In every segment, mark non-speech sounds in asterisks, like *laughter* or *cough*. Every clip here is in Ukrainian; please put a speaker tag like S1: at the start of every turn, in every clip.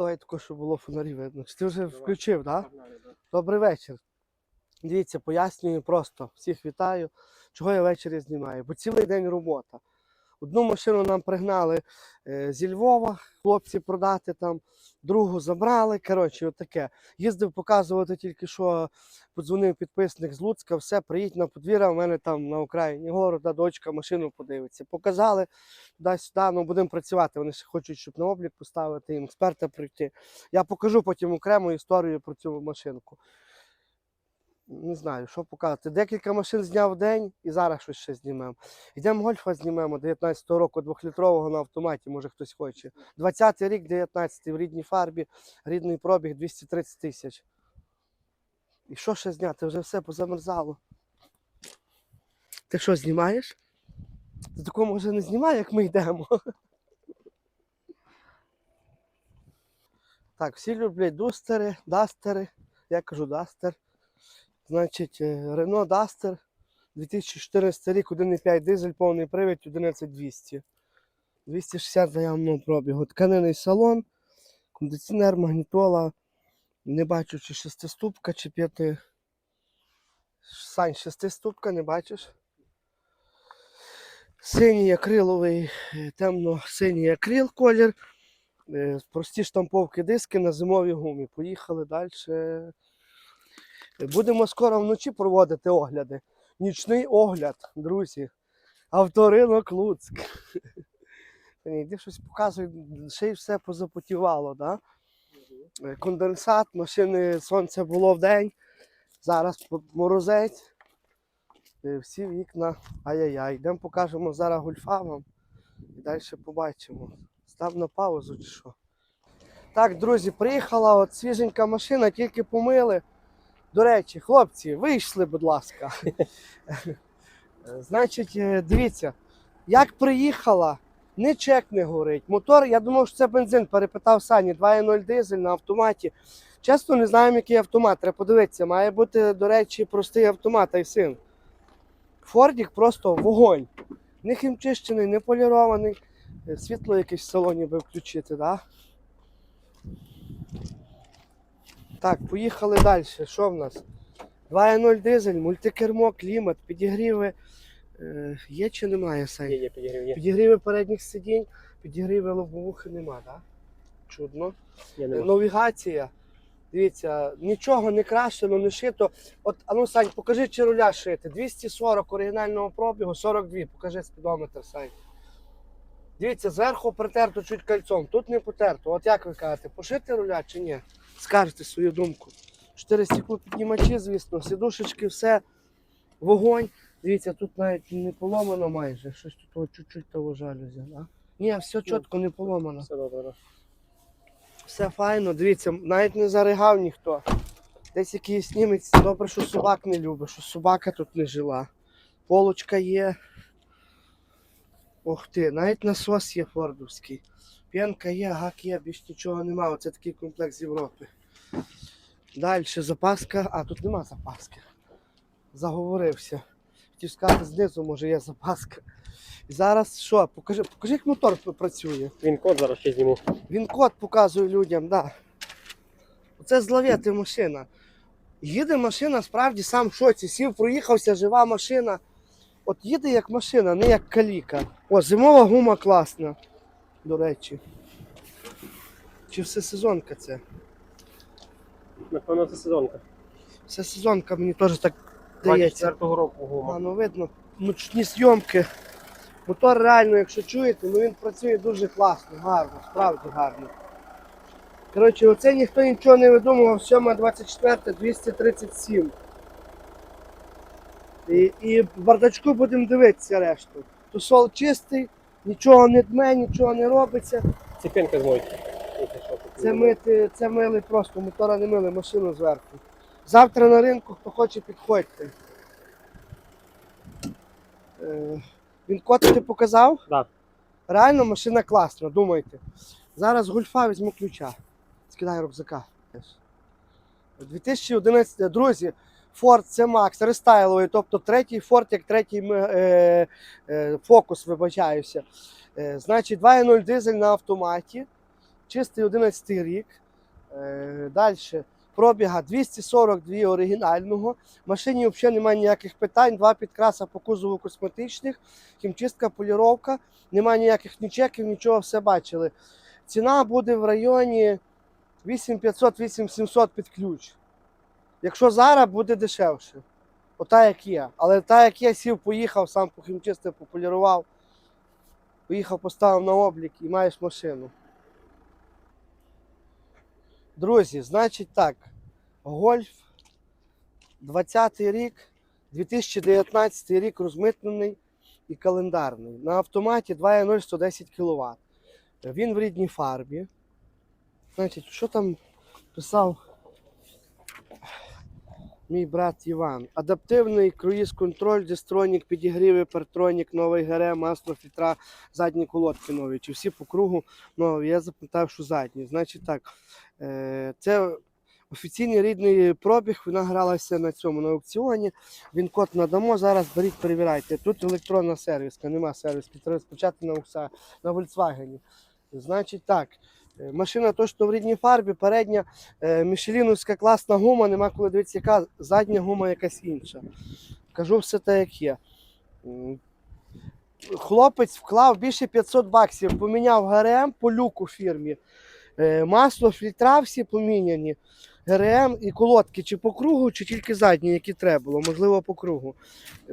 S1: Давай тако, щоб було фонарі видно. Чи ти вже включив, так? Да. Добрий вечір. Дивіться, пояснюю просто. Всіх вітаю. Чого я ввечері знімаю? Бо цілий день робота. Одну машину нам пригнали е, зі Львова, хлопці продати там, другу забрали. Коротше, от таке. Їздив показувати тільки що подзвонив підписник з Луцька, все, приїдь на подвір'я, у мене там на Україні города, дочка машину подивиться. Показали туди-сюди, ну будемо працювати. Вони ще хочуть, щоб на облік поставити, їм експерта прийти. Я покажу потім окрему історію про цю машинку. Не знаю, що показати. Декілька машин зняв день і зараз щось ще знімемо. Йдемо гольфа знімемо 19-го року, двохлітрового на автоматі, може хтось хоче. 20-й рік, 19-й в рідній фарбі, рідний пробіг 230 тисяч. І що ще зняти? Вже все позамерзало. Ти що, знімаєш? Ти такого може не знімай, як ми йдемо. Так, всі люблять дустери, дастери. Я кажу дастер. Значить, е, Renault Duster 2014 рік, 1,5 дизель, повний привід, 11200. 260 заявного пробігу. Тканинний салон, кондиціонер, магнітола. Не бачу, чи шестиступка, чи п'яти. Сань, шестиступка, не бачиш? Синій акриловий, е, темно-синій акрил колір. Е, Прості штамповки диски на зимовій гумі. Поїхали далі. Будемо скоро вночі проводити огляди. Нічний огляд, друзі. Авторинок Луцьк. *laughs* Йди щось показуй, ще й все позапотівало, да? Конденсат, машини сонце було в день. Зараз морозець. Е, Всі вікна. Ай-яй-яй. Йдемо покажемо зараз гульфа вам. І далі побачимо. Став на паузу чи що. Так, друзі, приїхала от свіженька машина, тільки помили. До речі, хлопці, вийшли, будь ласка. Значить, е, дивіться, як приїхала, ні чек не горить. Мотор, я думав, що це бензин, перепитав Сані, 2.0 дизель на автоматі. Чесно, не знаємо, який автомат. Треба подивитися. Має бути, до речі, простий автомат, і син. Фордік просто вогонь. Не хімчищений, не полірований. Е, Світло якесь в салоні би включити, так? Да? Так, поїхали далі. Що в нас? 2.0 дизель, мультикермо, клімат, підігріви. Е, є чи немає
S2: Є,
S1: Сань?
S2: є, підігрів, є.
S1: Підігріви передніх сидінь, підігріви лобовухи нема, так? Чудно.
S2: Є, нема.
S1: Навігація. Дивіться, нічого не крашено, не шито. От, а ну, Сань, покажи, чи руля шити. 240 оригінального пробігу, 42. Покажи спідометр, Сань. Дивіться, зверху притерто чуть кольцом, тут не потерто. От як ви кажете, пошити руля чи ні? Скажете свою думку. Чотири стеклопіднімачі, звісно, сідушечки, все, вогонь. Дивіться, тут навіть не поломано майже. Щось тут чуть-чуть того жалюзя. Да? Ні, все чітко не поломано.
S2: Все добре.
S1: Все файно, дивіться, навіть не заригав ніхто. Десь якийсь німець, добре, що собак не любить, що собака тут не жила. Полочка є. Ох ти, навіть насос є фордовський. П'янка є, гак є, більш нічого немає. Оце такий комплект з Європи. Далі запаска. А, тут нема запаски. Заговорився. Хотів сказати, знизу може є запаска. І зараз що? Покажи, покажи, як мотор працює.
S2: Він код зараз ще зніму.
S1: Він код показує людям, да. Оце зловити машина. Їде машина, справді сам в шоці. Сів, проїхався, жива машина. От їде як машина, не як каліка. О, зимова гума класна, до речі. Чи все сезонка це?
S2: Напевно, це сезонка.
S1: Все сезонка мені теж так здається.
S2: 24-го року гума.
S1: А, ну видно, ночні зйомки. Мотор реально, якщо чуєте, ну він працює дуже класно, гарно, справді гарно. Коротше, оце ніхто нічого не видумував, 7 24 237. І, і в бардачку будемо дивитися решту. Тусол чистий, нічого не дме, нічого не робиться.
S2: Ціпинка змойки.
S1: Це мити, це мили просто, мотора не мили, машину зверху. Завтра на ринку, хто хоче, підходьте. Е, він код ти показав?
S2: Да.
S1: Реально машина класна, думайте. Зараз гульфа візьму ключа. Скидай рюкзака. 2011, друзі, Ford C-Max рестайловий, тобто третій Ford, як третій е, е, фокус, вибачаюся. Е, значить, 2.0 дизель на автоматі. чистий 11 рік. Е, Далі. Пробіга 242 оригінального. Машині взагалі немає ніяких питань. Два підкраса по кузову косметичних, хімчистка, поліровка. Немає ніяких ні чеків, нічого, все бачили. Ціна буде в районі 8500-8700 під ключ. Якщо зараз буде дешевше. Ота як є. Але та як є, сів, поїхав, сам похімчистив, пополірував. Поїхав, поставив на облік і маєш машину. Друзі, значить так. Гольф 20 рік, 2019 рік розмитнений і календарний. На автоматі 2.0 110 кВт. Він в рідній фарбі. Значить, що там писав мій брат Іван? Адаптивний круїз-контроль, дистронік, підігріви, партронік, новий ГРМ, масло, фільтра, задні колодки нові. Чи всі по кругу нові? Я запитав, що задні. Значить так, е, це офіційний рідний пробіг. Вона гралася на цьому на аукціоні. Він код надамо. Зараз беріть, перевіряйте. Тут електронна сервіска, нема сервіски. Треба спочатку на, Укса- на Volkswagen. Значить так. Е, Машина точно в рідній фарбі, передня е, мішеліновська класна гума, нема коли дивитися, яка задня гума якась інша. Кажу все те, як є. Хлопець вклав більше 500 баксів, поміняв ГРМ по люку фірмі. Е, Масло, фільтра всі поміняні. ГРМ і колодки чи по кругу, чи тільки задні, які треба було, можливо, по кругу.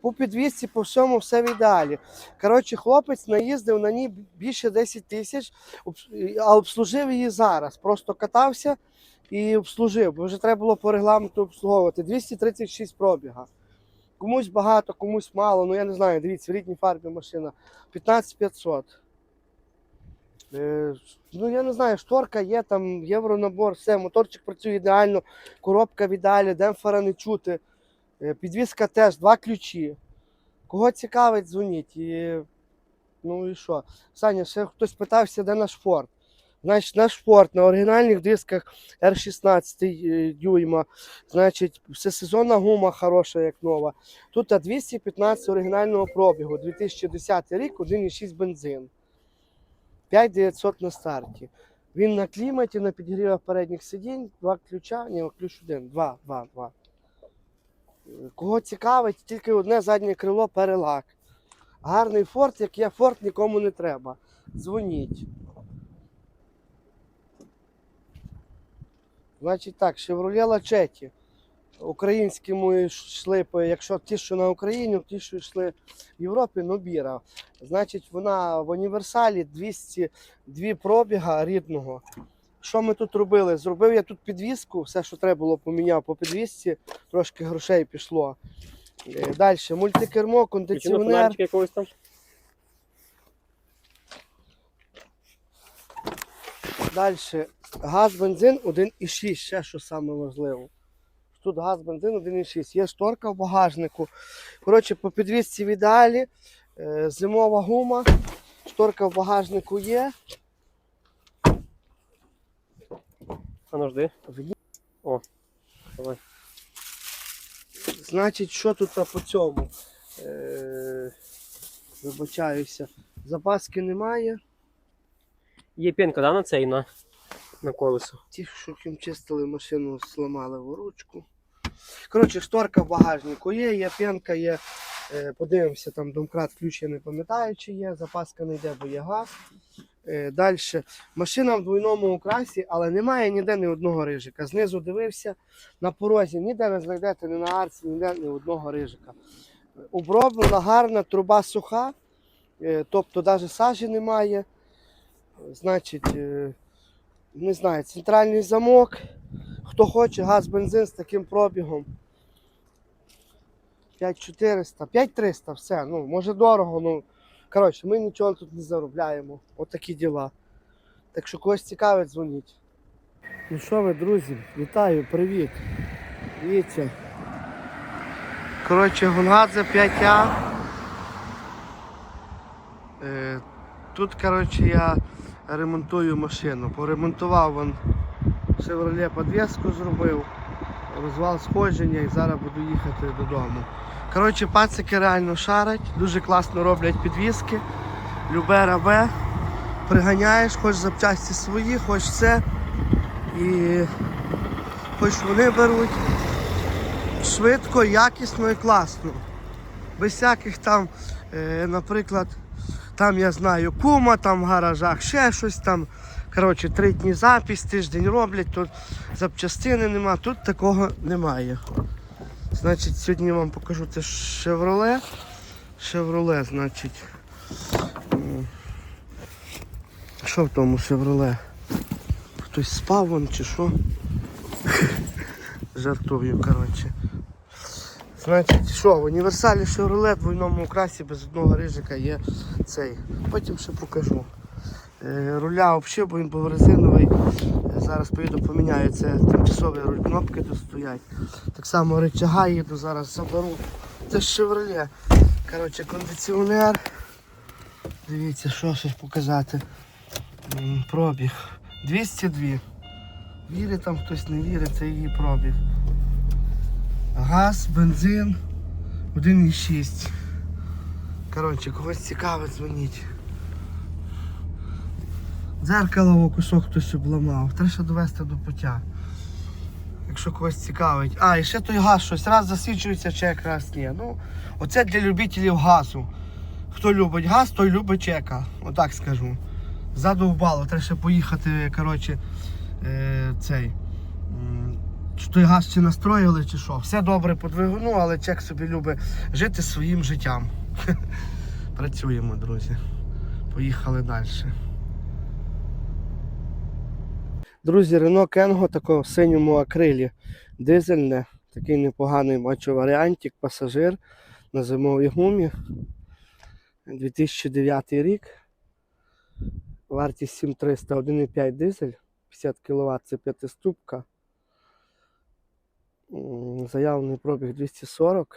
S1: По підвісці, по всьому все в ідеалі. Коротше, хлопець наїздив на ній більше 10 тисяч, а обслужив її зараз. Просто катався і обслужив, бо вже треба було по регламенту обслуговувати. 236 пробіга. Комусь багато, комусь мало. Ну я не знаю, дивіться, в рідній фарбі машина 15500. Е, ну я не знаю, шторка є, там євронабор, все, моторчик працює ідеально, коробка в ідеалі, демпфера не чути. Е, Підвізка теж, два ключі. Кого цікавить, дзвоніть. І, ну і що? Саня, ще хтось питався, де наш форт. Значить, наш форт на оригінальних дисках R16 е, дюйма. Значить, всесезонна гума хороша, як нова. Тут 215 оригінального пробігу, 2010 рік, 1,6 бензин. 5900 на старті. Він на кліматі, на підігрівах передніх сидінь, два ключа, ні, ключ один, два, два, два. Кого цікавить, тільки одне заднє крило перелак. Гарний форт, як є форт, нікому не треба. Дзвоніть. Значить так, Chevrolet Lachetti. Українські ми йшли, якщо ті, що на Україні, ті, що йшли в Європі, Нобіра. Значить, вона в універсалі 202 пробіга рідного. Що ми тут робили? Зробив я тут підвіску, все, що треба було, поміняв по підвісці, трошки грошей пішло. Далі, мультикермо, кондиціонер.
S2: якогось там.
S1: Далі газ, бензин 1,6, ще що саме важливо. Тут газ, бензин 1,6. Є шторка в багажнику. Коротше, по підвісці в ідеалі. Е, Зимова гума. Шторка в багажнику є.
S2: А ну жди.
S1: Ній-
S2: Давай.
S1: Значить, що тут по цьому? Е, Вибачаюся. Запаски немає.
S2: Є пінка, да, на цей на, на колесо.
S1: Ті, що ким чистили машину, зламали воручку. Коротше, шторка в багажнику є, є п'янка, є. Е, подивимося, там домкрат ключ, я не пам'ятаю, чи є, запаска не йде, бо є газ. Е, Далі. Машина в двойному окрасі, але немає ніде ні одного рижика. Знизу дивився на порозі, ніде не знайдете ні на арці, ніде ні одного рижика. Оброблена гарна, труба суха, е, тобто навіть сажі немає. Значить, не знаю, центральний замок. Хто хоче газ, бензин з таким пробігом. 5400, 5300, все. Ну, може дорого, ну. Коротше, ми нічого тут не заробляємо. Отакі діла. Так що когось цікавить, дзвоніть. Ну що ви, друзі, вітаю, привіт. Дивіться. Коротше, Гонгадзе 5А. Е, тут, коротше, я ремонтую машину. Поремонтував вон Chevrolet подвеску зробив, розвал сходження і зараз буду їхати додому. Коротше, пацики реально шарять, дуже класно роблять підвіски. Любе рабе. приганяєш, хоч запчасті свої, хоч це. І хоч вони беруть швидко, якісно і класно. Без всяких там, е, наприклад, там я знаю кума, там в гаражах ще щось там. Коротше, три дні запись, тиждень роблять, тут запчастини нема, тут такого немає. Значить, сьогодні я вам покажу це Chevrolet. Chevrolet, значить. Що в тому Chevrolet? Хтось спав вон чи що? *laughs* Жартую, коротше. Значить, що, в універсалі Chevrolet в двойному окрасі без одного рижика є цей. Потім ще покажу. Е, руля взагалі, бо він був резиновий. Е, Зараз поїду поміняю це тимчасовий руль, кнопки тут стоять. Так само рычага їду, зараз заберу. Це Chevrolet. Коротше, кондиціонер. Дивіться, що ще показати. Пробіг. 202. Вірить там хтось не вірить, це її пробіг. Газ, бензин 1,6. Коротше, когось цікавить, дзвоніть. Дзеркало кусок хтось обламав. Треба довести до пуття. Якщо когось цікавить. А, і ще той газ щось раз засвічується, чек, раз ні. Ну, оце для любителів газу. Хто любить газ, той любить чека. Отак скажу. Задовбало, треба ще поїхати, коротше, е, цей. Чи той газ чи настроїли, чи що. Все добре по двигуну, але чек собі любить жити своїм життям. *laughs* Працюємо, друзі. Поїхали далі. Друзі, Рено Кенго такого в синьому акрилі. Дизельне, такий непоганий бачу варіантик, пасажир на зимовій гумі. 2009 рік. Вартість 7300, 1,5 дизель, 50 кВт це п'ятиступка. Заявлений пробіг 240.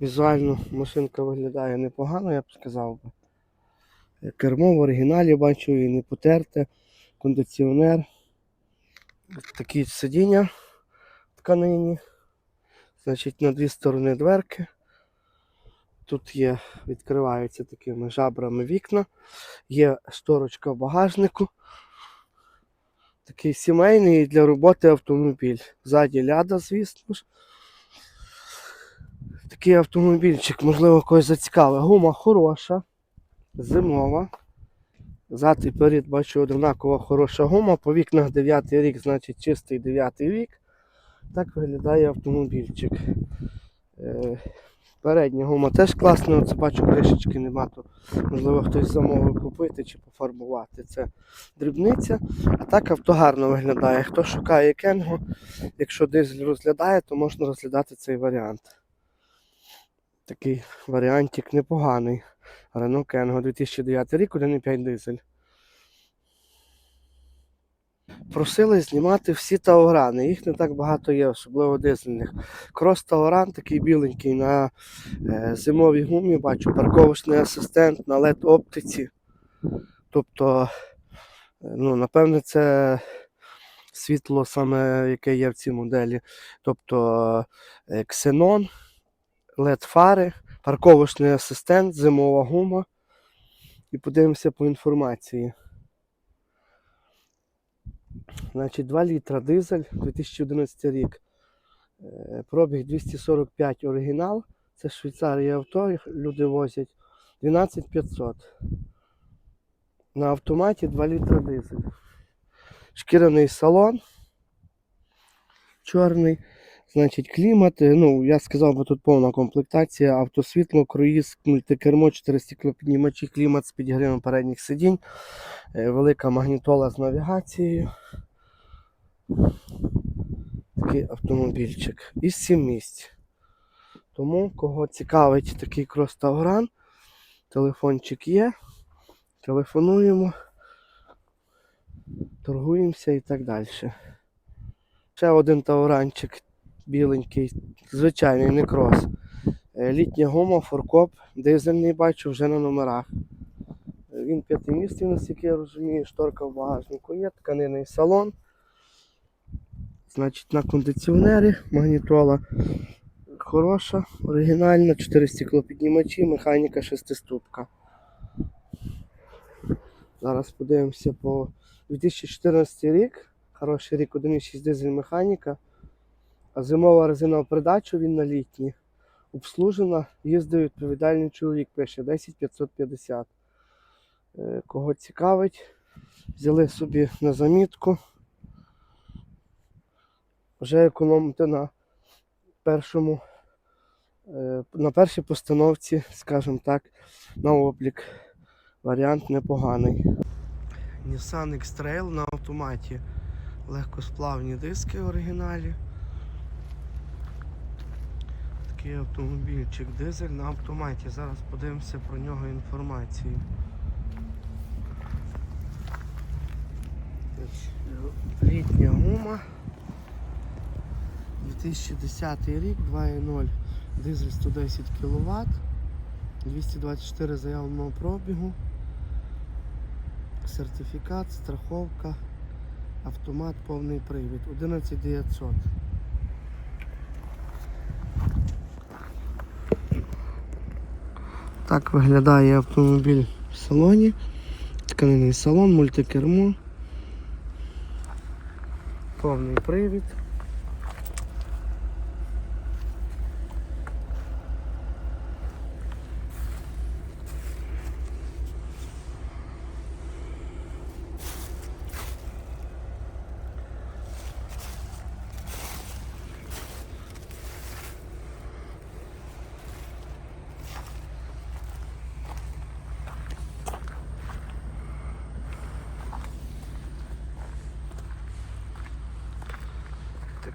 S1: Візуально машинка виглядає непогано, я б сказав би. Кермо в оригіналі бачу і не потерте, кондиціонер. Такі сидіння тканині. Значить, на дві сторони дверки. Тут є, відкриваються такими жабрами вікна. Є шторочка в багажнику. Такий сімейний для роботи автомобіль. Ззаді ляда, звісно ж. Такий автомобільчик, можливо, когось зацікавить. Гума хороша, зимова. Зад і перед бачу однакова хороша гума. По вікнах 9 рік, значить чистий 9 рік. Так виглядає автомобільчик. Е, Передня гума теж класна, оце бачу кришечки нема, то можливо хтось замовив купити чи пофарбувати. Це дрібниця. А так авто гарно виглядає. Хто шукає кенго, якщо дизель розглядає, то можна розглядати цей варіант. Такий варіантик непоганий. Renault Кенго 2009 рік, 1,5 дизель. Просили знімати всі таурани. Їх не так багато є, особливо дизельних. Крос Тауран такий біленький на е, зимовій гумі, бачу, парковочний асистент на LED оптиці. Тобто, е, ну, напевне, це світло саме, яке є в цій моделі. Тобто е, ксенон, LED фари, парковочний асистент, зимова гума. І подивимося по інформації. Значить, 2 літра дизель 2011 рік. Е, Пробіг 245 оригінал. Це Швейцарія авто, люди возять 12500. На автоматі 2 літра дизель. Шкіряний салон. Чорний. Значить, клімат. е, Ну, я сказав би тут повна комплектація, автосвітло, круїз, мультикермо, 4 стеклопіднімачі, клімат з підігрівом передніх сидінь, е, велика магнітола з навігацією. Такий автомобільчик. Із 7 місць. Тому, кого цікавить такий крос-тавран, телефончик є. Телефонуємо, торгуємося і так далі. Ще один тауранчик біленький, звичайний, не крос. Е, Літня гума, форкоп, дизельний бачу вже на номерах. Е, Він п'ятимісний, наскільки я розумію, шторка в багажнику є, тканинний салон. Значить, на кондиціонері, магнітола. хороша, оригінальна, 4 стеклопіднімачі, механіка шестиступка. Зараз подивимося по 2014 рік. Хороший рік, 1,6 дизель механіка. Зимова резина в придачу він на літній. Обслужена, їздив відповідальний чоловік, пише 10550. Е, Кого цікавить, взяли собі на замітку. Вже економити на першому, е, на першій постановці, скажімо так, на облік. Варіант непоганий. Nissan X-Trail на автоматі. Легкосплавні диски в оригіналі. Такий автомобільчик дизель на автоматі. Зараз подивимося про нього інформацію. Літня гума. 2010 рік, 2.0, дизель 110 кВт, 224 заявленого пробігу, сертифікат, страховка, автомат, повний привід, 11900. Так виглядає автомобіль в салоні. Тканиний салон, мультикермо. Повний привід.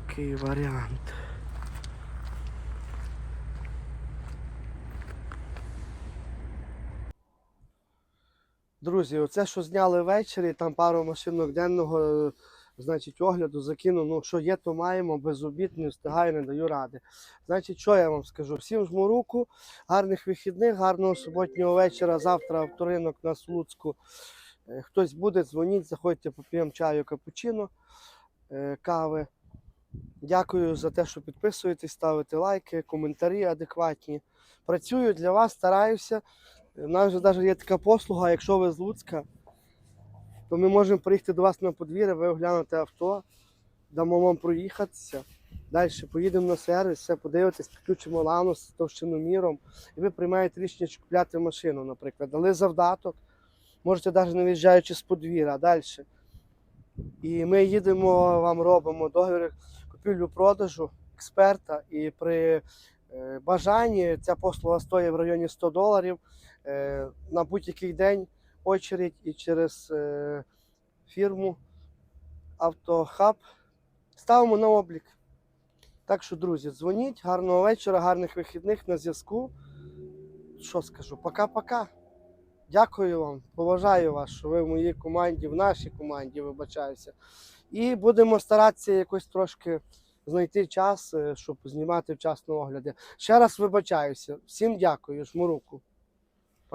S1: Такий варіант. Друзі, оце, що зняли ввечері, там пару машинок денного, е, значить, огляду закинув. Ну, що є, то маємо, без обід, не встигаю, не даю ради. Значить, що я вам скажу? Всім жму руку, гарних вихідних, гарного суботнього вечора. Завтра авторинок у нас в Луцьку. Е, Хтось буде, дзвоніть, заходьте, поп'ємо чаю, капучино, е, кави. Дякую за те, що підписуєтесь, ставите лайки, коментарі адекватні. Працюю для вас, стараюся. У нас навіть є така послуга, якщо ви з Луцька, то ми можемо приїхати до вас на подвір'я, ви оглянете авто, дамо вам проїхатися. Далі поїдемо на сервіс, все подивитесь, підключимо ланус з товщиноміром, і ви приймаєте рішення, чи купляти машину, наприклад. Дали завдаток, можете навіть не виїжджаючи з подвір'я, далі. І ми їдемо, вам робимо договір купівлю-продажу експерта, і при е, бажанні ця послуга стоїть в районі 100 доларів е, на будь-який день очередь і через е, фірму Автохаб ставимо на облік. Так що, друзі, дзвоніть, гарного вечора, гарних вихідних на зв'язку. Що скажу? Пока-пока. Дякую вам, поважаю вас, що ви в моїй команді, в нашій команді, вибачаюся. І будемо старатися якось трошки знайти час, е, щоб знімати вчасно огляди. Ще раз вибачаюся. Всім дякую, жму руку.